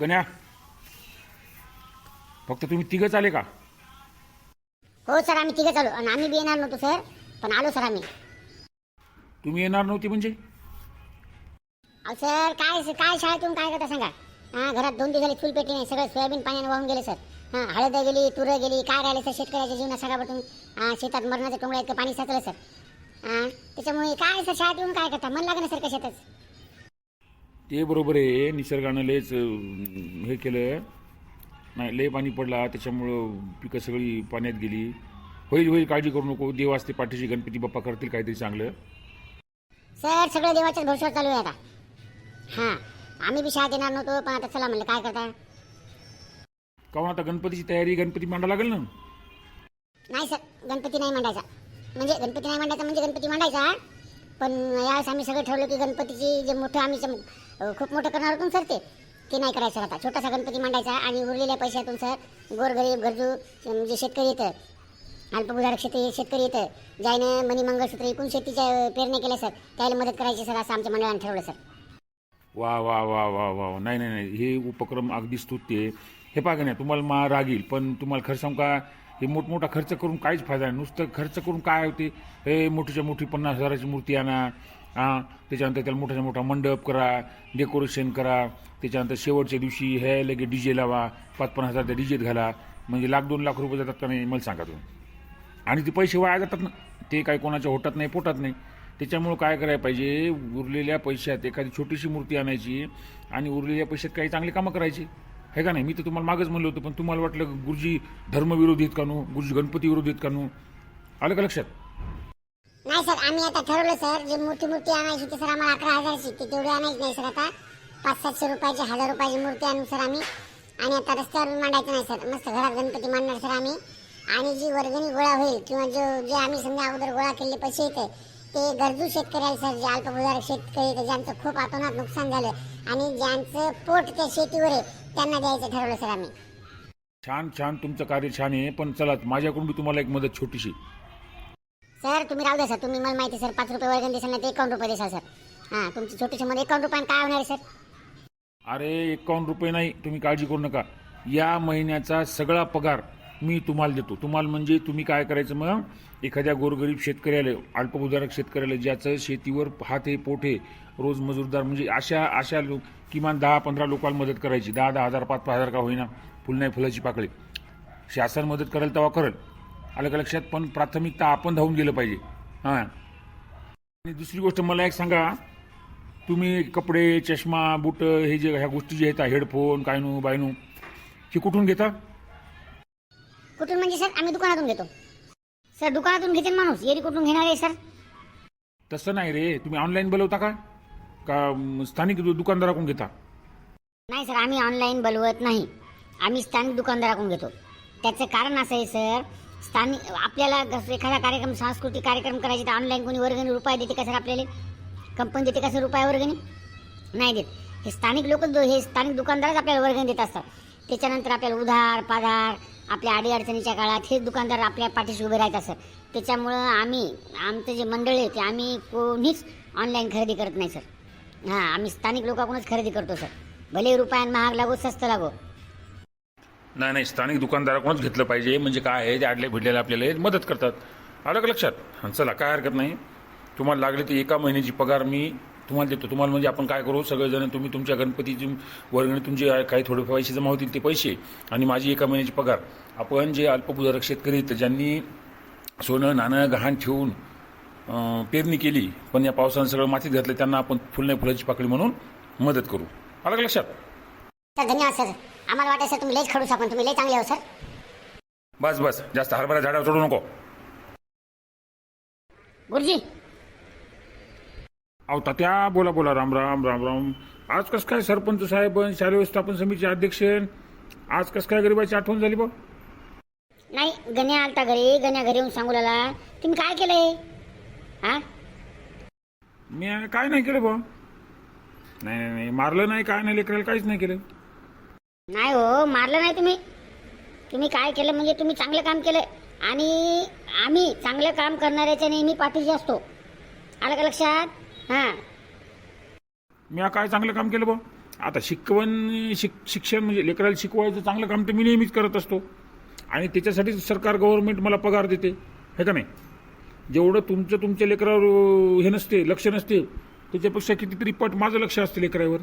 गण्या फक्त तुम्ही तिघच आले का? हो सर आम्ही तिघं चालू. आणि आम्ही बी येणार नव्हतो सर. पण आलो सर आम्ही. तुम्ही येणार नव्हते म्हणजे? अहो सर काय काय शाळेतून काय करता सांगा? हां घरात दोन दिवस फुल पेटी नाही सगळं सोयाबीन पाण्याने वाहून गेले सर. हां हळद गेली तुरं गेली काय राहिले सर शेतकऱ्याच्या जीवनात सगळ्यापासून हां शेतात मरणाच्या टोंगळ्या इतकं पाणी साचलं सर. हां त्याच्यामुळे काय सर शाळेत येऊन काय करता? मन लागणं सर कशातच. ते बरोबर आहे निसर्गानं लयच हे केलं. नाही लय पाणी पडला त्याच्यामुळं पिकं सगळी पाण्यात गेली. होईल होईल काळजी करू नको. देव असते पाठीशी गणपती बाप्पा करतील काहीतरी चांगलं. सर सगळं देवाच्याच भरोशावर चालू आहे आता. हां आम्ही बी शाळेत येणार नव्हतो पण आता चला म्हणलं काय करता काहून आता गणपतीची तयारी गणपती मांडा लागेल ना? नाही सर गणपती नाही मांडायचा. म्हणजे गणपती नाही मांडायचा म्हणजे गणपती मांडायचा पण यावेळेस आम्ही सगळं ठरवलं की गणपतीची जे मोठं आम्ही खूप मोठं करणार होतो सर ते. ते नाही करायचं आता. छोटासा गणपती मांडायचा आणि उरलेल्या पैशातून सर गोरगरीब गरजू म्हणजे शेतकरी येतं अल्पभूधारक शेती शेतकरी येतं ज्याने मनी मंगळसूत्र एकूण शेतीच्या पेरण्या केल्या सर त्याला मदत करायची सर असं आमच्या मंडळाने ठरवलं सर वा वा वा वा वा नाही नाही नाही. हे उपक्रम अगदी स्तुत्य हे पाहा नाही तुम्हाला मा रागील पण तुम्हाला खर्च सांगू का हे मोठमोठा खर्च करून काहीच फायदा नाही. नुसतं खर्च करून काय होते? हे मोठीच्या मोठी पन्नास हजाराची मूर्ती आणा हां त्याच्यानंतर त्याला मोठ्याच्या मोठा मंडप करा डेकोरेशन करा त्याच्यानंतर शेवटच्या दिवशी हे लगे डी जे लावा पाच पन्नास हजारच्या डी जेत घाला म्हणजे लाख दोन लाख रुपये जातात का नाही मला सांगा तुम्ही. आणि ते पैसे वाया जातात ना ते काय कोणाच्या होटात नाही पोटात नाही. त्याच्यामुळं काय करायला पाहिजे उरलेल्या पैशात एखादी छोटीशी मूर्ती आणायची आणि उरलेल्या पैशात काही चांगली कामं करायची. हे का नाही? मी तर तुम्हाला मागच म्हणलं होतं पण तुम्हाला वाटलं गुरुजी धर्मविरोधी आहेत का नू? गुरुजी गणपती विरोधी आहेत का नू? आलं का लक्षात? नाही सर आम्ही आता ठरवलं सर जे मोठी मूर्ती आणायची ती सर आम्हाला अकरा हजारची ती तेवढी आणायची नाही सर आता. पाच सातशे रुपयाची हजार रुपयाची मूर्ती आणू सर आम्ही. आणि आता रस्त्यावर मांडायचं नाही सर मस्त घरात गणपती मांडणार सर आम्ही. आणि जी वर्गणी गोळा होईल किंवा जो जे आम्ही समजा अगोदर गोळा केलेले पैसे येते ते गरजू शेतकऱ्याला सर जे अल्पभूधारक शेतकरी आहेत ज्यांचं खूप आतोनात नुकसान झालं आणि ज्यांचं पोट त्या शेतीवर आहे त्यांना द्यायचं ठरवलं सर आम्ही. छान छान तुमचं कार्य छान आहे पण चला माझ्याकडून बी तुम्हाला एक मदत छोटीशी. सर तुम्ही राहू द्या सर. तुम्ही मला माहिती सर. पाच रुपये वर्गण देसाल नाही ते एकावन्न रुपये देसाल सर. हां तुमची छोटीशी मध्ये एकावन्न रुपयानं काय होणार आहे सर? अरे एकावन्न रुपये नाही. तुम्ही काळजी करू नका. या महिन्याचा सगळा पगार मी तुम्हाला देतो. तुम्हाला म्हणजे तुम्ही काय करायचं मग? एखाद्या गोरगरीब शेतकऱ्याला अल्पभूधारक शेतकऱ्याला ज्याचं शेतीवर हात आहे पोट आहे रोज मजूरदार म्हणजे अशा अशा लोक किमान दहा पंधरा लोकांना मदत करायची. दहा दहा हजार पाच पाच हजार का होईना फुल नाही फुलाची पाकळी. शासन मदत करेल तेव्हा करेल. आलं का लक्षात पण प्राथमिकता आपण धावून गेलं पाहिजे. हां. आणि दुसरी गोष्ट मला एक सांगा तुम्ही कपडे चष्मा बुट हे जे ह्या गोष्टी जे आहेत हेडफोन कायनू बायनू हे कुठून घेता? कुठून म्हणजे सर आम्ही दुकानातून घेतो. सर दुकानातून घेते माणूस येरी कुठून घेणार आहे सर? तसं नाही रे तुम्ही ऑनलाईन बोलवता का? का म, स्थानिक दु- दुकानदाराकडून घेता? नाही सर आम्ही ऑनलाईन बोलवत नाही. आम्ही स्थानिक दुकानदाराकडून घेतो. त्याचं कारण असं आहे सर स्थानिक आपल्याला जसं एखादा कार्यक्रम सांस्कृतिक कार्यक्रम करायचे तर ऑनलाईन कोणी वर्गणी रुपये देते का सर आपल्याला? कंपनी देते का सर रुपया वर्गणी? नाही देत. हे स्थानिक लोक हे स्थानिक दुकानदारच आपल्याला वर्गणी देत असतात. त्याच्यानंतर आपल्याला उधार पाधार आपल्या अडीअडचणीच्या काळात हे दुकानदार आपल्या पाठीशी उभे राहत असतात त्याच्यामुळं आम्ही आमचं जे मंडळ आहे ते आम्ही कोणीच ऑनलाईन खरेदी करत नाही सर. हां आम्ही स्थानिक लोकांकडूनच खरेदी करतो सर. भले रुपयान महाग लागो स्वस्त लागो. नाही नाही स्थानिक दुकानदाराकडूनच घेतलं पाहिजे. म्हणजे काय आहे ते आडले भिडलेले आपल्याला मदत करतात. आलं का लक्षात? चला काय हरकत नाही. तुम्हाला लागले ते एका महिन्याची पगार मी तुम्हाला देतो. तुम्हाला म्हणजे आपण काय करू? सगळेजण तुम्ही तुमच्या गणपतीची वर्गणी तुमचे काही थोडे पैसे जमा होतील ते पैसे. आणि माझी एका महिन्याची पगार. आपण जे अल्पभूधारक शेतकरी आहेत ज्यांनी सोनं नाणं गहाण ठेवून पेरणी केली पण या पावसानं सगळं मातीत घातलं त्यांना आपण फुल नाही फुलाची पाकळी म्हणून मदत करू. आलं का लक्षात? धन्यवाद सर. आम्हाला वाटतं सर तुम्ही लयच खडू शकून तुम्ही लय चांगले हो सर. बस बस. जास्त हरभरा झाडावर चढू नको. गुरुजी. अहो तात्या बोला बोला. राम राम राम राम. आज कस काय सरपंच साहेब शालेय व्यवस्थापन समितीचे अध्यक्ष आज कस काय गरीबाची आठवण झाली बा? नाही गण्या आलता घरी. गण्या घरी येऊन सांगू लागला. तुम्ही काय केलंय हा? मी काय नाही केलं बा. नाही नाही, नाही. मारलं नाही काय नाही लेकराला काहीच नाही केलं. नाही हो मारलं नाही तुम्ही. तुम्ही काय केलं म्हणजे तुम्ही चांगलं काम केलं आणि आम्ही चांगलं काम करणाऱ्याच्या नेहमी पाठीशी असतो. आलं का लक्षात? हां. मी काय चांगलं काम केलं बा? आता शिकवण शिक शिक्षण म्हणजे लेकराला शिकवायचं चांगलं काम तर मी नेहमीच करत असतो. आणि त्याच्यासाठीच सरकार गव्हर्नमेंट मला पगार देते. हे का नाही? जेवढं तुमचं तुमच्या लेकरावर हे नसते लक्ष नसते त्याच्यापेक्षा कितीतरी पट माझं लक्ष असते लेकरावर.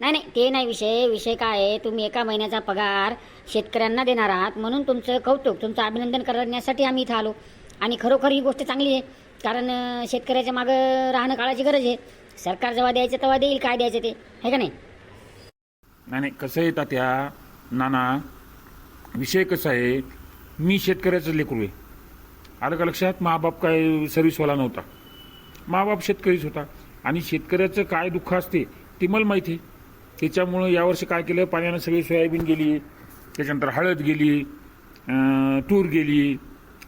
नाही नाही ते नाही विषय. विषय काय आहे? तुम्ही एका महिन्याचा पगार शेतकऱ्यांना देणार आहात. म्हणून तुमचं कौतुक तुमचं अभिनंदन करण्यासाठी आम्ही इथं आलो. आणि खरोखर ही गोष्ट चांगली आहे. कारण शेतकऱ्याच्या मागं राहणं काळाची गरज आहे. सरकार जेव्हा द्यायचं तेव्हा देईल काय द्यायचं ते. हे का नाही? नाही नाही कसं आहे तात्या? नाना विषय कसा आहे? मी शेतकऱ्याचं लेकरू आहे. आलं का लक्षात? माबाप काय सर्व्हिसवाला नव्हता. माबाप शेतकरीच होता. आणि शेतकऱ्याचं काय दुःख असते ते मला माहिती आहे. त्याच्यामुळं यावर्षी काय केलं? पाण्यानं सगळी सोयाबीन गेली त्याच्यानंतर हळद गेली तूर गेली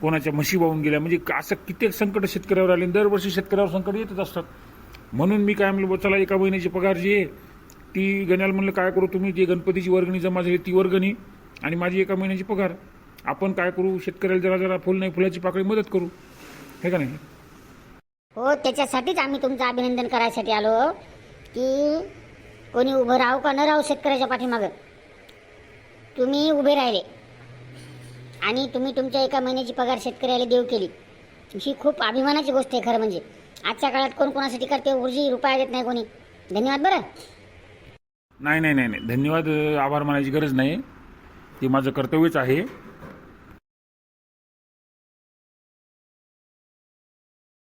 कोणाच्या म्हशी वाहून गेल्या. म्हणजे असं कित्येक संकट शेतकऱ्यावर आले दरवर्षी शेतकऱ्यावर संकट येतच असतात. म्हणून मी काय म्हणलं चला एका महिन्याची पगार जी आहे ती गण्याला म्हणलं काय करू तुम्ही? जी गणपतीची वर्गणी जमा झाली ती वर्गणी आणि माझी एका महिन्याची पगार. आपण काय करू? शेतकऱ्याला जरा जरा फुल नाही फुलाची पाकळी मदत करू. हे का नाही? हो त्याच्यासाठीच आम्ही तुमचं अभिनंदन करायसाठी आलो की कोणी उभं राहू का न राहू शेतकऱ्याच्या पाठीमागं? तुम्ही उभे राहिले. आणि तुम्ही तुमच्या एका महिन्याची पगार शेतकऱ्याला देऊ केली. ही खूप अभिमानाची गोष्ट आहे खरं म्हणजे. आजच्या काळात कोण कोणासाठी करते? ऊर्जी रुपया देत नाही कोणी. धन्यवाद बरं. नाही नाही नाही नाही. धन्यवाद आभार मानायची गरज नाही. ते माझं कर्तव्यच आहे.